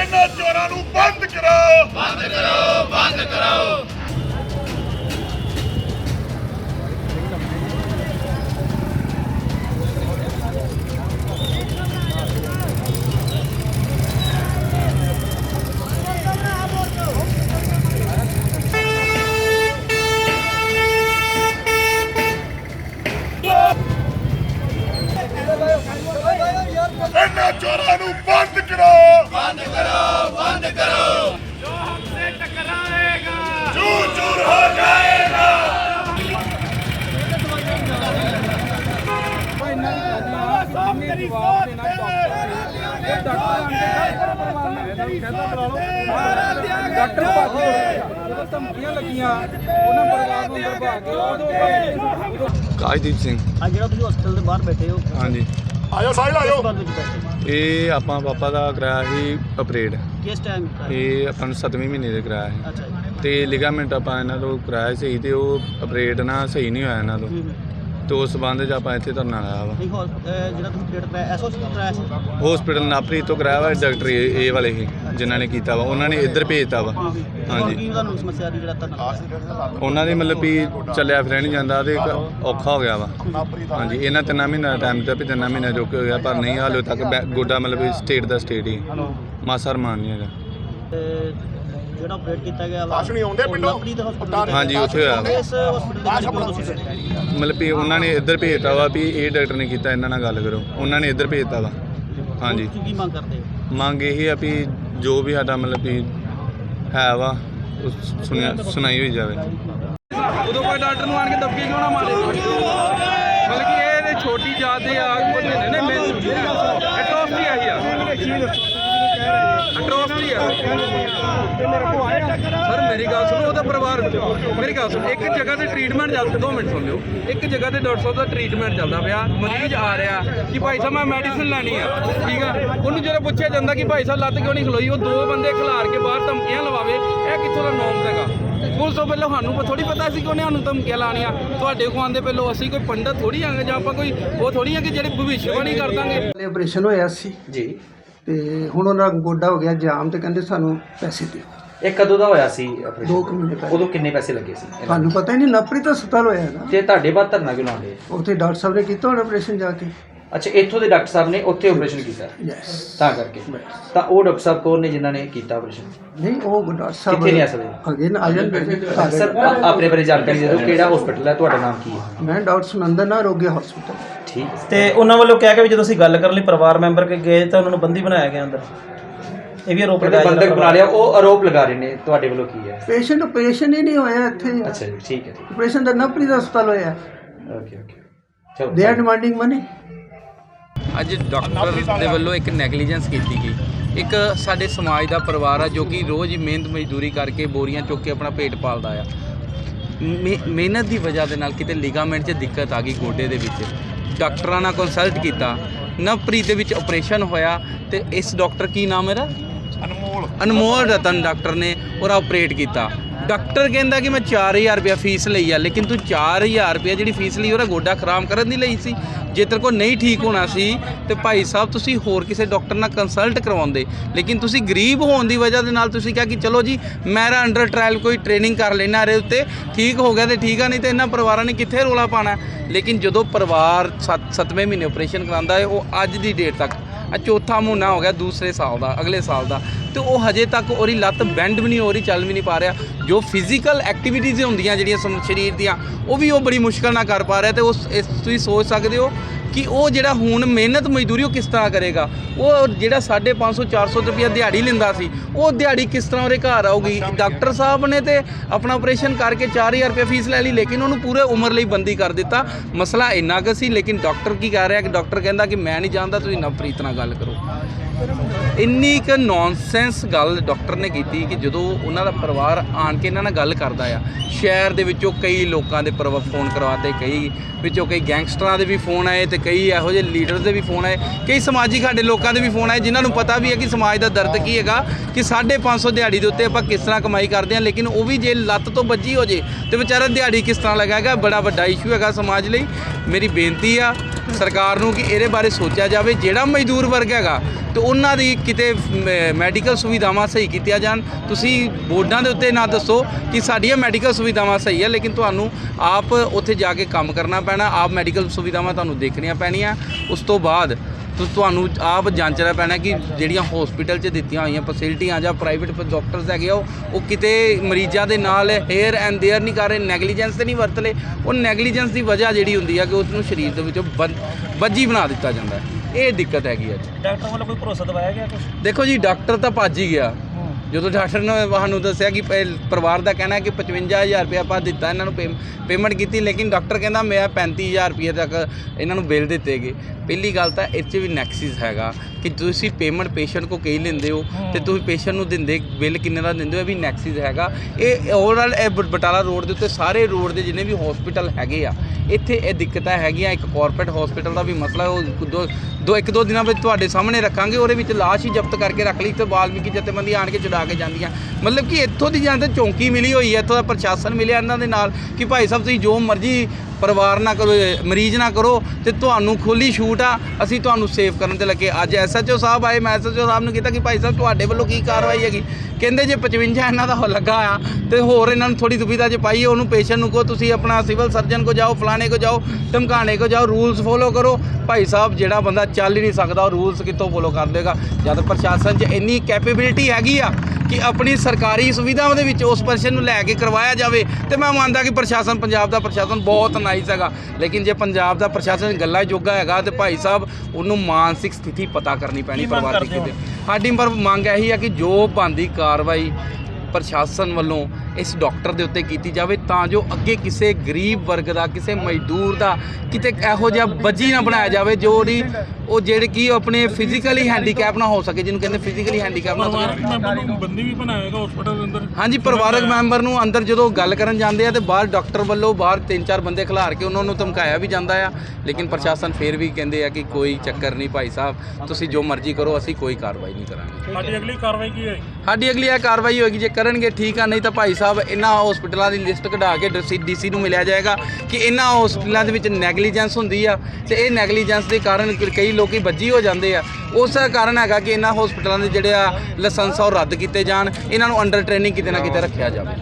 ਇਹਨਾਂ ਚੋਰਾਂ ਨੂੰ ਬੰਦ ਕਰੋ ਬੰਦ ਇਹਨਾਂ ਡਾਕਟਰ ਭਾਗੀ ਜਦੋਂ ਧਮਕੀਆਂ ਲੱਗੀਆਂ ਉਹਨਾਂ ਪਰਿਵਾਰ ਨੂੰ ਦਰਭਾ ਕੇ ਉਦੋਂ ਕਾਜਦੀਪ ਸਿੰਘ। ਅੱਜ ਜਿਹੜਾ ਤੁਸੀਂ ਹਸਪੀਟਲ ਦੇ ਬਾਹਰ ਬੈਠੇ ਹੋ ਹਾਂਜੀ। ਆਇਓ ਸਾਹਿਲ ਬੈਠੇ ਇਹ ਆਪਾਂ ਪਾਪਾ ਦਾ ਕਰਾਇਆ ਸੀ ਆਪਰੇਟ ਕਿਸ ਟਾਈਮ ਇਹ ਆਪਾਂ ਨੂੰ 7ਵੇਂ ਮਹੀਨੇ ਦੇ ਕਰਾਇਆ ਸੀ। ਅੱਛਾ ਤੇ ਲਿਗਾਮੈਂਟ ਆਪਾਂ ਇਹਨਾਂ ਤੋਂ ਕਰਾਇਆ ਸੀ ਤੇ ਉਹ ਆਪਰੇਟ ਨਾ ਸਹੀ ਨਹੀਂ ਹੋਇਆ ਇਹਨਾਂ ਤੋਂ। ਤੇ ਉਸ ਸੰਬੰਧ 'ਚ ਆਪਾਂ ਇੱਥੇ ਧਰਨਾ ਲਾਇਆ ਵਾ। ਨਹੀਂ ਜਿਹੜਾ ਤੁਸੀਂ ਹਸਪੀਟਲ ਕਰਾਇਆ ਸੀ? ਹਸਪੀਟਲ ਨਾਪਰੀ ਤੋਂ ਕਰਾਇਆ ਵਾ ਡਾਕਟਰ ਇਹ ਇਹ ਵਾਲੇ ਹੀ ਜਿਨ੍ਹਾਂ ਨੇ ਕੀਤਾ ਵਾ। ਉਹਨਾਂ ਨੇ ਇੱਧਰ ਭੇਜਤਾ ਵਾ। ਹਾਂਜੀ। ਕੀ ਤੁਹਾਨੂੰ ਸਮੱਸਿਆ ਦੀ ਜਿਹੜਾ ਤੁਹਾਨੂੰ ਉਹਨਾਂ ਦੀ ਮਤਲਬ ਵੀ ਚੱਲਿਆ ਫਿਰਿਆ ਨਹੀਂ ਜਾਂਦਾ ਤੇ ਇੱਕ ਔਖਾ ਹੋ ਗਿਆ ਵਾ। ਹਾਂਜੀ ਇਹਨਾਂ ਤਿੰਨਾਂ ਮਹੀਨਾ ਟਾਈਮ ਦਿੱਤਾ ਵੀ ਤਿੰਨਾਂ ਮਹੀਨਾ ਜੋ ਕਿ ਹੋ ਗਿਆ ਪਰ ਨਹੀਂ ਹਾਲੇ ਤੱਕ ਬੈ- ਗੋਡਾ ਮਤਲਬ ਸਟੇਟ ਦਾ ਸਟੇਟ ਹੀ। ਮਾਸਾ ਰਮਾਨ ਨਹੀਂ ਹੈਗਾ। ਤੇ ਜਿਹੜਾ ਆਪਰੇਟ ਕੀਤਾ ਗਿਆ ਵਾ ਲਾਸ਼ ਨਹੀਂ ਆਉਂਦੇ ਉਹ ਪਿੰਡੋਂ? ਲਵਪ੍ਰੀਤ hospital ਹਾਂਜੀ ਉੱਥੇ ਹੋਇਆ ਵਾ। ਇਸ ਹਸਪੀਟਲ ਦੇ ਵਿੱਚ? ਮਤਲਬ ਵੀ ਉਹਨਾਂ ਨੇ ਇੱਧਰ ਭੇਜਤਾ ਵਾ ਵੀ ਇਹ ਡਾਕਟਰ ਨੇ ਕੀਤਾ ਇਹਨਾਂ ਨਾਲ ਗੱਲ ਕਰੋ। ਉਹਨਾਂ ਨੇ ਇੱਧਰ ਭੇਜਤਾ ਵਾ। ਹਾਂਜੀ। ਤੁਸੀਂ ਕੀ ਮੰਗ ਕਰਦੇ ਹੋ? ਮੰਗ ਇਹ ਆ ਵੀ ਜੋ ਵੀ ਸਾਡਾ ਮਤਲਬ ਵੀ ਹੈ ਵਾ ਉਹ ਸੁਣਿਆ ਸੁਣਾਈ ਹੋਈ ਜਾਵੇ। ਉਦੋਂ ਕੋਈ ਡਾਕਟਰ ਨੂੰ ਆਣ ਕੇ ਦੱਬੀ ਕਿਉਂ ਨਾ ਮਾਰੇ? ਮਤਲਬ ਕਿ ਇਹ ਤੇ ਛੋਟੀ ਜਾਤ ਦੇ ਆ ਬੰਦੇ ਨੇ ਨੇ ਮੈਂ ਐਟਰੋਸਿਟੀ ਆਈ ਆ ਐਟਰੋਸਿਟੀ ਆ ਸਰ ਮੇਰੀ ਗੱਲ ਸੁਣੋ ਉਹਦਾ ਪਰਿਵਾਰ ਮੇਰੀ ਗੱਲ ਸੁਣੋ ਇੱਕ ਜਗ੍ਹਾ ਤੇ ਟ੍ਰੀਟਮੈਂਟ ਚੱਲਦਾ ਦੋ ਮਿੰਟ ਸੁਣ ਲਿਓ। ਇੱਕ ਜਗ੍ਹਾ ਤੇ ਡਾਕਟਰ ਸਾਹਿਬ ਦਾ ਟ੍ਰੀਟਮੈਂਟ ਚੱਲਦਾ ਪਿਆ ਮਰੀਜ਼ ਆ ਰਿਹਾ ਕਿ ਭਾਈ ਸਾਹਿਬ ਮੈਂ ਮੈਡੀਸਿਨ ਲੈਣੀ ਆ। ਠੀਕ ਆ? ਉਹਨੂੰ ਜਦੋਂ ਪੁੱਛਿਆ ਜਾਂਦਾ ਕਿ ਭਾਈ ਸਾਹਿਬ ਲੱਤ ਕਿਉਂ ਨਹੀਂ ਖਲੋਈ ਉਹ ਦੋ ਬੰਦੇ ਖਿਲਾਰ ਕੇ ਬਾਹਰ ਧਮਕੀਆਂ ਲਵਾਵੇ ਇਹ ਕਿੱਥੋਂ ਦਾ ਨੌਮ ਹੈਗਾ? ਪੁਲਿਸ ਤੋਂ ਪਹਿਲਾਂ ਸਾਨੂੰ ਥੋੜੀ ਪਤਾ ਸੀ ਕਿ ਉਹਨੇ ਸਾਨੂੰ ਧਮਕੀਆਂ ਲਾਣੀਆਂ ਤੁਹਾਡੇ ਕੋਲ ਆਉਂਦੇ ਪਹਿਲਾਂ ਅਸੀਂ ਕੋਈ ਪੰਡਤ ਥੋੜੀ ਆਂਗੇ ਜਾਂ ਆਪਾਂ ਕੋਈ ਉਹ ਥੋੜੀ ਆ ਕਿ ਜਿਹੜੇ ਭਵਿੱਖਬਾਣੀ ਕਰ ਦਾਂਗੇ? ਆਪਰੇਸ਼ਨ ਹੋਇਆ ਸੀ। ਜੀ। ਤੇ ਹੁਣ ਉਹਨਾਂ ਦਾ ਗੋਡਾ ਹੋ ਗਿਆ ਜਾਮ ਤੇ ਕਹਿੰਦੇ ਸਾਨੂੰ ਪੈਸੇ ਦਿਓ। ਇਹ ਕਦੋਂ ਦਾ ਹੋਇਆ ਸੀ operation? ਦੋ ਕੁ ਮਹੀਨੇ ਪਹਿਲਾਂ। ਉਦੋਂ ਕਿੰਨੇ ਪੈਸੇ ਲੱਗੇ ਸੀ? ਇਹਨਾਂ ਸਾਨੂੰ ਪਤਾ ਹੀ ਨਹੀਂ ਨਪਰੀ ਤਾਂ ਹਸਪਤਾਲ ਹੋਇਆ ਨਾ? ਤੇ ਤੁਹਾਡੇ ਬਾਅਦ ਧਰਨਾ ਕਿਉਂ ਲਾਉਂਦੇ? ਉੱਥੇ ਡਾਕਟਰ ਸਾਹਿਬ ਨੇ ਕੀਤਾ ਹੁਣ ਆਪਰੇਸ਼ਨ ਜਾ ਕੇ। ਅੱਛਾ ਇੱਥੋਂ ਦੇ ਡਾਕਟਰ ਸਾਹਿਬ ਨੇ ਉੱਥੇ ਆਪਰੇਸ਼ਨ ਕੀਤਾ? ਯੈਸ ਤਾਂ ਕਰਕੇ। ਤਾਂ ਉਹ ਡਾਕਟਰ ਸਾਹਿਬ ਕੋਲ ਨੇ ਜਿਨ੍ਹਾਂ ਨੇ ਕੀਤਾ ਆਪਰੇਸ਼ਨ ਨਹੀਂ ਉਹ ਡਾਕਟਰ ਸਾਹਿਬ ਕਿੱਥੇ ਨੇ ਅਸਲ ਅਗੇ ਨਾ ਆ ਘਰ। ਸਰ ਆ- ਆਪਣੇ ਬਾਰੇ ਜਾਣਕਾਰੀ ਦੇ ਦਿਓ ਕਿਹੜਾ ਹਸਪੀਟਲ ਹੈ ਤੁਹਾਡਾ ਨਾਮ ਕੀ ਹੈ? ਮੈਂ ਡਾਕਟਰ ਸੁਨੰਦਨ ਆਰੋਗਿਆ ਹਸਪਤਾਲ ਠੀਕ ਤੇ ਉਹਨਾਂ ਵੱਲੋਂ ਕਿਹਾ ਕਿ ਵੀ ਜਦੋਂ ਅਸੀਂ ਗੱਲ ਕਰਨ ਲਈ ਪਰਿਵਾਰ ਮੈਂਬਰ ਕੇ ਗਏ ਤਾਂ ਉਹਨਾਂ ਨੂੰ ਬੰਦੀ ਬਣਾਇਆ ਗਿਆ ਅੰਦਰ। ਇਹ ਵੀ ਆਰੋਪ ਲਗਾਇਆ ਬੰਦਕ ਬਣਾ ਲਿਆ ਉਹ ਆਰੋਪ ਲਗਾ ਰਹੇ ਨੇ ਤੁਹਾਡੇ ਵੱਲੋਂ ਕੀ ਹੈ? ਪੇਸ਼ੈਂਟ ਆਪਰੇਸ਼ਨ ਹੀ ਨਹੀਂ ਹੋਇਆ ਇੱਥੇ। ਅੱਛਾ ਜੀ ਠੀਕ ਹੈ ਠੀਕ ਆਪਰੇਸ਼ਨ ਦਾ ਨਪਰੀ ਦਾ ਹਸਪਤਾਲ ਹੋਇਆ। ਹੈ ਓਕੇ ਓਕੇ ਚਲੋ ਦੇ ਆਰ ਡਿਮਾਂਡਿੰਗ ਮਨੀ ਅੱਜ ਡਾਕਟਰ ਦੇ ਵੱਲੋਂ ਇੱਕ ਨੈਗਲੀਜੈਂਸ ਕੀਤੀ ਗਈ। ਇੱਕ ਸਾਡੇ ਸਮਾਜ ਦਾ ਪਰਿਵਾਰ ਆ ਜੋ ਕਿ ਰੋਜ਼ ਹੀ ਮਿਹਨਤ ਮਜ਼ਦੂਰੀ ਕਰਕੇ ਬੋਰੀਆਂ ਚੁੱਕ ਕੇ ਆਪਣਾ ਪੇਟ ਪਾਲਦਾ ਆ। ਮਿਹ- ਮਿਹਨਤ ਦੀ ਵਜ੍ਹਾ ਦੇ ਨਾਲ ਕਿਤੇ ਲਿਗਾਮੈਂਟ 'ਚ ਦਿੱਕਤ ਆ ਗਈ ਗੋਡੇ ਦੇ ਵਿੱਚ। ਡਾਕਟਰਾਂ ਨਾਲ ਕੰਸਲਟ ਕੀਤਾ। ਨਵਪ੍ਰੀਤ ਦੇ ਵਿੱਚ ਆਪਰੇਸ਼ਨ ਹੋਇਆ ਤੇ ਇਸ ਡਾਕਟਰ ਕੀ ਨਾਮ ਇਹਦਾ? ਅਨਮੋਲ। ਅਨਮੋਲ ਰਤਨ ਡਾਕਟਰ ਨੇ ਉਹਦਾ ਆਪਰੇਟ ਕੀਤਾ। ਡਾਕਟਰ ਕਹਿੰਦਾ ਕਿ ਮੈਂ 4000 ਰੁਪਇਆ ਫੀਸ ਲਈ ਆ, ਲੇਕਿਨ ਤੂੰ 4000 ਰੁਪਇਆ ਜਿਹੜੀ ਫੀਸ ਲਈ ਉਹਦਾ ਗੋਡਾ ਖਰਾਬ ਕਰਨ ਦੀ ਲਈ ਸੀ। ਜੇ ਤੇਰੇ ਕੋਲ ਨਹੀਂ ਠੀਕ ਹੋਣਾ ਸੀ, ਤੇ ਭਾਈ ਸਾਹਿਬ ਤੁਸੀਂ ਹੋਰ ਕਿਸੇ ਡਾਕਟਰ ਨਾਲ ਕੰਸਲਟ ਕਰਵਾਉਂਦੇ। ਲੇਕਿਨ ਤੁਸੀਂ ਗਰੀਬ ਹੋਣ ਦੀ ਵਜ੍ਹਾ ਦੇ ਨਾਲ ਤੁਸੀਂ ਕਿਹਾ ਕਿ ਚਲੋ ਜੀ ਮੇਰਾ ਅੰਡਰ ਟ੍ਰਾਇਲ ਕੋਈ ਟ੍ਰੇਨਿੰਗ ਕਰ ਲੈਣਾ ਇਹਦੇ ਉੱਤੇ, ਠੀਕ ਹੋ ਗਿਆ ਤੇ ਠੀਕ ਆ, ਨਹੀਂ ਤੇ ਇਹਨਾਂ ਪਰਿਵਾਰਾਂ ਨੇ ਕਿੱਥੇ ਰੋਲਾ ਪਾਣਾ। ਲੇਕਿਨ ਜਦੋਂ ਪਰਿਵਾਰ 7ਵੇਂ ਮਹੀਨੇ ਆਪਰੇਸ਼ਨ ਕਰਾਉਂਦਾ ਹੈ, ਉਹ ਅੱਜ ਦੀ ਡੇਟ ਤੱਕ ਆ ਚੌਥਾ ਮਹੀਨਾ ਹੋ ਗਿਆ ਦੂਸਰੇ ਸਾਲ ਦਾ, ਅਗਲੇ ਸਾਲ ਦਾ। ਤੇ ਉਹ ਹਜੇ ਤੱਕ ਉਹਦੀ ਲੱਤ ਬੈਂਡ ਵੀ ਨਹੀਂ ਹੋ ਰਹੀ, ਚੱਲ ਵੀ ਨਹੀਂ ਪਾ ਰਿਹਾ। ਜੋ ਫਿਜ਼ੀਕਲ ਐਕਟੀਵਿਟੀਜ਼ ਹੁੰਦੀਆਂ ਜਿਹੜੀਆਂ ਸਮ- ਸਰੀਰ ਦੀਆਂ, ਉਹ ਵੀ ਉਹ ਬੜੀ ਮੁਸ਼ਕਲ ਨਾਲ ਕਰ ਪਾ ਰਿਹਾ ਤੇ ਉਸ, ਇਸ ਤੁਸੀਂ ਸੋਚ ਸਕਦੇ ਹੋ ਕਿ ਉਹ ਜਿਹੜਾ ਹੁਣ ਮਿਹਨਤ ਮਜ਼ਦੂਰੀ ਉਹ ਕਿਸ ਤਰ੍ਹਾਂ ਕਰੇਗਾ? ਉਹ ਜਿਹੜਾ 550 400 ਰੁਪਇਆ ਦਿਹਾੜੀ ਲੈਂਦਾ ਸੀ ਉਹ ਦਿਹਾੜੀ ਕਿਸ ਤਰ੍ਹਾਂ ਉਹਦੇ ਘਰ ਆਊਗੀ? ਡਾਕਟਰ ਸਾਹਿਬ ਨੇ ਤੇ ਆਪਣਾ ਆਪਰੇਸ਼ਨ ਕਰਕੇ 4000 ਰੁਪਏ ਫੀਸ ਲੈ ਲਈ ਲੇਕਿਨ ਉਹਨੂੰ ਪੂਰੇ ਉਮਰ ਲਈ ਬੰਦੀ ਕਰ ਦਿੱਤਾ। ਮਸਲਾ ਇੰਨਾ ਕੁ ਸੀ ਲੇਕਿਨ ਡਾਕਟਰ ਕੀ ਕਰ ਰਿਹਾ ਕਿ ਡਾਕਟਰ ਕਹਿੰਦਾ ਕਿ ਮੈਂ ਨਹੀਂ ਜਾਣਦਾ ਤੁਸੀਂ ਨਵਪ੍ਰੀਤ ਨਾਲ ਗੱਲ ਕਰੋ। ਇੰਨੀ ਕੁ ਨੌਨਸੈਂਸ ਗੱਲ ਡਾਕਟਰ ਨੇ ਕੀਤੀ ਕਿ ਜਦੋਂ ਉਹਨਾਂ ਦਾ ਪਰਿਵਾਰ ਆਣ ਕੇ ਇਹਨਾਂ ਨਾਲ ਗੱਲ ਕਰਦਾ ਆ, ਸ਼ਹਿਰ ਦੇ ਵਿੱਚੋਂ ਕਈ ਲੋਕਾਂ ਦੇ ਪਰਿਵਾਰ ਫੋਨ ਕਰਵਾਤੇ, ਕਈ ਵਿੱਚੋਂ ਕਈ ਗੈਂਗਸਟਰਾਂ ਦੇ ਵੀ ਫੋਨ ਆਏ ਤੇ ਕਈ ਇਹੋ ਜਿਹੇ ਲੀਡਰਸ ਦੇ ਵੀ ਫੋਨ ਆਏ, ਕਈ ਸਮਾਜਿਕ ਸਾਡੇ ਲੋਕਾਂ ਦੇ ਵੀ ਫੋਨ ਆਏ ਜਿਨ੍ਹਾਂ ਨੂੰ ਪਤਾ ਵੀ ਹੈ ਕਿ ਸਮਾਜ ਦਾ ਦਰਦ ਕੀ ਹੈਗਾ ਕਿ 550 ਦਿਹਾੜੀ ਦੇ ਉੱਤੇ ਆਪਾਂ ਕਿਸ ਤਰ੍ਹਾਂ ਕਮਾਈ ਕਰਦੇ ਹਾਂ, ਲੇਕਿਨ ਉਹ ਵੀ ਜੇ ਲੱਤ ਤੋਂ ਵੱਜੀ ਹੋ ਜੇ ਤੇ ਵਿਚਾਰਾ ਦਿਹਾੜੀ ਕਿਸ ਤਰ੍ਹਾਂ ਲਗਾਏਗਾ ਬੜਾ ਵੱਡਾ ਇਸ਼ੂ ਹੈਗਾ ਸਮਾਜ ਲਈ। ਮੇਰੀ ਬੇਨਤੀ ਆ ਸਰਕਾਰ ਨੂੰ ਕਿ ਇਹਦੇ ਬਾਰੇ ਸੋਚਿਆ ਜਾਵੇ, ਜਿਹੜਾ ਮਜ਼ਦੂਰ ਵਰਗ ਹੈਗਾ ਤੇ ਉਹਨਾਂ ਦੀ ਕਿਤੇ ਮ- ਮੈਡੀਕਲ ਸੁਵਿਧਾਵਾਂ ਸਹੀ ਕੀਤੀਆਂ ਜਾਣ। ਤੁਸੀਂ ਬੋਰਡਾਂ ਦੇ ਉੱਤੇ ਨਾ ਦੱਸੋ ਕਿ ਸਾਡੀਆਂ ਮੈਡੀਕਲ ਸੁਵਿਧਾਵਾਂ ਸਹੀ ਹੈ ਲੇਕਿਨ ਤੁਹਾਨੂੰ ਆਪ ਉੱਥੇ ਜਾ ਕੇ ਕੰਮ ਕਰਨਾ ਪੈਣਾ, ਆਪ ਮੈਡੀਕਲ ਸੁਵਿਧਾਵਾਂ ਤੁਹਾਨੂੰ ਦੇਖਣੀਆਂ ਪੈਣੀਆਂ। ਉਸ ਤੋਂ ਬਾਅਦ ਤੁ- ਤੁਹਾਨੂੰ ਆਪ ਜਾਂਚਣਾ ਪੈਣਾ ਕਿ ਜਿਹੜੀਆਂ ਹਸਪੀਟਲ 'ਚ ਦਿੱਤੀਆਂ ਹੋਈਆਂ ਫੈਸਿਲਿਟੀਆਂ ਜਾਂ ਪ੍ਰਾਈਵੇਟ ਡਾਕਟਰਸ ਹੈਗੇ ਆ, ਉਹ ਉਹ ਕਿਤੇ ਮਰੀਜ਼ਾਂ ਦੇ ਨਾਲ ਹੇਅਰ ਐਂਡ ਦੇਅਰ ਨਹੀਂ ਕਰ ਰਹੇ ਨੈਗਲੀਜੈਂਸ ਤੇ ਨਹੀਂ ਵਰਤ ਲਏ ਉਹ ਨੈਗਲੀਜੈਂਸ ਦੀ ਵਜ੍ਹਾ ਜਿਹੜੀ ਹੁੰਦੀ ਆ ਕਿ ਉਸ ਨੂੰ ਸਰੀਰ ਦੇ ਵਿੱਚੋਂ ਬੰ- ਬੱਜੀ ਬਣਾ ਦਿੱਤਾ ਜਾਂਦਾ। ਹੈ ਇਹ ਦਿੱਕਤ ਹੈਗੀ ਅੱਜ ਡਾਕਟਰ ਵੱਲੋਂ ਕੋਈ ਭਰੋਸਾ ਦਵਾਇਆ ਗਿਆ ਕੁਝ ਦੇਖੋ ਜੀ ਡਾਕਟਰ ਤਾਂ ਭੱਜ ਹੀ ਗਿਆ। ਜਦੋਂ ਡਾਕਟਰ ਨੇ ਸਾਨੂੰ ਦੱਸਿਆ ਕਿ ਪੈ- ਪਰਿਵਾਰ ਦਾ ਕਹਿਣਾ ਹੈ ਕਿ 55000 ਰੁਪਏ ਆਪਾਂ ਦਿੱਤਾ ਇਹਨਾਂ ਨੂੰ ਪੇਮੈਂਟ ਕੀਤੀ ਲੇਕਿਨ ਡਾਕਟਰ ਕਹਿੰਦਾ ਮੈਂ 35000 ਰੁਪਏ ਤੱਕ ਇਹਨਾਂ ਨੂੰ ਬਿੱਲ ਦਿੱਤੇਗੇ ਪਹਿਲੀ ਗੱਲ ਤਾਂ ਇਹ 'ਚ ਵੀ ਨੈਕਸਿਸ ਹੈਗਾ ਕਿ ਤੁਸੀਂ ਪੇਮੈਂਟ ਪੇਸ਼ੈਂਟ ਕੋ ਕਹੀ ਲੈਂਦੇ ਹੋ ਤੇ ਤੁਸੀਂ ਪੇਸ਼ੈਂਟ ਨੂੰ ਦਿੰਦੇ ਬਿੱਲ ਕਿੰਨੇ ਦਾ ਦਿੰਦੇ ਹੋ ਇਹ ਵੀ ਨੈਕਸਿਸ ਹੈਗਾ। ਇਹ ਓਵਰਆਲ ਇਹ ਬ- ਬਟਾਲਾ ਰੋਡ ਦੇ ਉੱਤੇ ਸਾਰੇ ਰੋਡ ਦੇ ਜਿੰਨੇ ਵੀ ਹਸਪੀਟਲ ਹੈਗੇ ਆ ਇੱਥੇ ਇਹ ਦਿੱਕਤਾਂ ਹੈਗੀਆਂ, ਇੱਕ ਕਾਰਪੋਰੇਟ ਹਸਪੀਟਲ ਦਾ ਵੀ ਮਸਲਾ ਉਹ ਦੋ ਦੋ, ਇੱਕ ਦੋ ਦਿਨਾਂ ਵਿੱਚ ਤੁਹਾਡੇ ਸਾਹਮਣੇ ਰੱਖਾਂਗੇ, ਉਹਦੇ ਵਿੱਚ ਲਾਸ਼ ਹੀ ਜ਼ਬਤ ਕਰਕੇ ਰੱਖ ਲਈ ਤੇ ਵਾਲਮੀਕੀ ਜਥੇਬੰਦੀ ਆਣ ਕੇ ਛੁਡਾ ਕੇ ਜਾਂਦੀਆਂ। ਮਤਲਬ ਕਿ ਇੱਥੋਂ ਦੀ ਜਾਂ ਤਾਂ ਚੌਂਕੀ ਮਿਲੀ ਹੋਈ ਹੈ, ਇੱਥੋਂ ਦਾ ਪ੍ਰਸ਼ਾਸਨ ਮਿਲਿਆ ਇਹਨਾਂ ਦੇ ਨਾਲ, ਕਿ ਭਾਈ ਸਾਹਿਬ ਤੁਸੀਂ ਜੋ ਮਰਜ਼ੀ ਪਰਿਵਾਰ ਨਾ ਕਰੋ ਮਰੀਜ਼ ਨਾ ਕਰੋ ਤੇ ਤੁਹਾਨੂੰ ਖੁੱਲੀ ਛੂਟ ਆ, ਅਸੀਂ ਤੁਹਾਨੂੰ ਸੇਵ ਕਰਨ ਤੇ ਲੱਗੇ। ਅੱਜ ਐਸਐਚਓ ਸਾਹਿਬ ਆਏ, ਮੈਂ ਐਸਐਚਓ ਸਾਹਿਬ ਨੂੰ ਕੀਤਾ ਕਿ ਭਾਈ ਸਾਹਿਬ, ਤੁਹਾਡੇ ਵੱਲੋਂ ਕੀ ਕਾਰਵਾਈ ਹੈਗੀ? ਕਹਿੰਦੇ ਜੇ 55 ਇਹਨਾਂ ਦਾ ਹੋ ਲੱਗਾ ਆ, ਤੇ ਹੋਰ ਇਹਨਾਂ ਨੂੰ ਥੋੜੀ ਦੁਵਿਧਾ ਚ ਪਾਈਏ ਉਹਨੂੰ ਪੇਸ਼ੈਂਟ ਨੂੰ ਕੋ ਤੁਸੀਂ ਆਪਣਾ ਸਿਵਲ ਸਰਜਨ ਕੋ ਜਾਓ, ਫਲਾਣੇ ਕੋ ਜਾਓ ਧਮਕਾਣੇ ਕੋ ਜਾਓ ਰੂਲਸ ਫੋਲੋ ਕਰੋ। ਭਾਈ ਸਾਹਿਬ, ਜਿਹੜਾ ਬੰਦਾ ਚੱਲ ਹੀ ਨਹੀਂ ਸਕਦਾ, ਉਹ ਰੂਲਸ ਕਿੱਥੋਂ ਫੋਲੋ ਕਰ ਦੇਗਾ ਜਦ ਪ੍ਰਸ਼ਾਸਨ 'ਚ ਇੰਨੀ ਕੈਪੇਬਿਲਿਟੀ ਹੈਗੀ ਆ ਕਿ ਆਪਣੀ ਸਰਕਾਰੀ ਸੁਵਿਧਾਵਾਂ ਦੇ ਵਿੱਚ ਉਸ ਪਰਸਨ ਨੂੰ ਲੈ ਕੇ ਕਰਵਾਇਆ ਜਾਵੇ। ਤੇ ਮੈਂ ਮੰਨਦਾ ਕਿ ਪ੍ਰਸ਼ਾਸਨ ਪੰਜਾਬ ਦਾ ਪ੍ਰਸ਼ਾਸਨ ਬਹੁਤ ਨਾਈਸ ਹੈਗਾ। ਲੇਕਿਨ ਜੇ ਪੰਜਾਬ ਦਾ ਪ੍ਰਸ਼ਾਸਨ ਗੱਲਾਂ ਜੋਗਾ ਹੈਗਾ ਤੇ ਭਾਈ ਸਾਹਿਬ ਉਹਨੂੰ ਮਾਨਸਿਕ ਸਥਿਤੀ ਪਤਾ ਕਰਨੀ ਪੈਣੀ ਪਰਿਵਾਰ ਦੀ ਹੋ? ਕਿਤੇ ਸਾਡੀ ਪਰ ਮੰਗ ਇਹੀ ਆ ਕਿ ਜੋ ਬੰਦੀ ਕਾਰਵਾਈ ਪ੍ਰਸ਼ਾਸਨ ਵੱਲੋਂ ਇਸ ਡਾਕਟਰ ਦੇ ਉੱਤੇ ਕੀਤੀ ਜਾਵੇ ਤਾਂ ਜੋ ਅੱਗੇ ਕਿਸੇ ਗਰੀਬ ਵਰਗ ਦਾ ਕਿਸੇ ਮਜ਼ਦੂਰ ਦਾ ਕਿਤੇ ਇਹੋ ਜਿਹਾ ਬੱਜੀ ਨਾ ਬਣਾਇਆ ਜਾਵੇ ਜੋ ਉਹਦੀ ਉਹ ਜਿਹੜੇ ਕੀ ਆਪਣੇ ਫਿਜ਼ੀਕਲੀ ਹੈਂਡੀਕੈਪ ਨਾ ਹੋ ਸਕੇ ਜਿਹਨੂੰ ਕਹਿੰਦੇ ਫਿਜ਼ੀਕਲੀ ਹੈਂਡੀਕੈਪ ਨਾ ਹੋ ਸਕੇ। ਮੈਂਬਰ ਨੂੰ ਬੰਦੀ ਵੀ ਬਣਾਏਗਾ ਹਸਪੀਟਲ ਦੇ ਅੰਦਰ। ਹਾਂਜੀ ਪਰਿਵਾਰਕ ਮੈਂਬਰ ਨੂੰ ਅੰਦਰ ਜਦੋਂ ਗੱਲ ਕਰਨ ਜਾਂਦੇ ਆ ਤੇ ਬਾਹਰ ਡਾਕਟਰ ਵੱਲੋਂ ਬਾਹਰ ਤਿੰਨ ਚਾਰ ਬੰਦੇ ਖਿਲਾਰ ਕੇ ਉਹਨਾਂ ਨੂੰ ਧਮਕਾਇਆ ਵੀ ਜਾਂਦਾ ਆ ਲੇਕਿਨ ਪ੍ਰਸ਼ਾਸਨ ਫੇਰ ਵੀ ਕਹਿੰਦੇ ਆ ਕਿ ਕੋਈ ਚੱਕਰ ਨਹੀਂ ਭਾਈ ਸਾਹਿਬ ਤੁਸੀਂ ਜੋ ਮਰਜ਼ੀ ਕਰੋ ਅਸੀਂ ਕੋਈ ਕਾਰਵਾਈ ਨਹੀਂ ਕਰਾਂਗੇ। ਸਾਡੀ ਅਗਲੀ ਕਾਰਵਾਈ ਕੀ ਹੋਏਗੀ? ਸਾਡੀ ਅਗਲੀ ਇਹ ਕਾਰਵਾਈ ਹੋਏਗੀ ਜੇ ਕਰਨਗੇ ਠੀਕ ਆ ਨਹੀਂ ਤਾਂ ਭਾਈ ਸਾਹਿਬ, ਇਹਨਾਂ ਹਸਪੀਟਲਾਂ ਦੀ ਲਿਸਟ ਕਢਾ ਕੇ ਡੀਸੀ ਨੂੰ ਮਿਲਿਆ ਜਾਏਗਾ ਕਿ ਇਹਨਾਂ ਹਸਪੀਟਲਾਂ ਦੇ ਵਿੱਚ ਨੈਗਲੀਜੈਂਸ ਹੁੰਦੀ ਆ ਤੇ ਇਹ ਨੈਗਲੀਜੈਂਸ ਦੇ ਕਾਰਨ ਕਈ ਲੋਕੀ ਵੱਜੀ ਹੋ ਜਾਂਦੇ ਆ। ਉਸ ਦਾ ਕਾਰਨ ਹੈਗਾ ਕਿ ਇਹਨਾਂ ਹਸਪੀਟਲਾਂ ਦੇ ਜਿਹੜੇ ਆ ਲਾਇਸੈਂਸ ਆ ਉਹ ਰੱਦ ਕੀਤੇ ਜਾਣ। ਇਹਨਾਂ ਨੂੰ ਅੰਡਰ ਟ੍ਰੇਨਿੰਗ ਕਿਤੇ ਨਾ ਕਿਤੇ ਰੱਖਿਆ ਜਾਵੇ।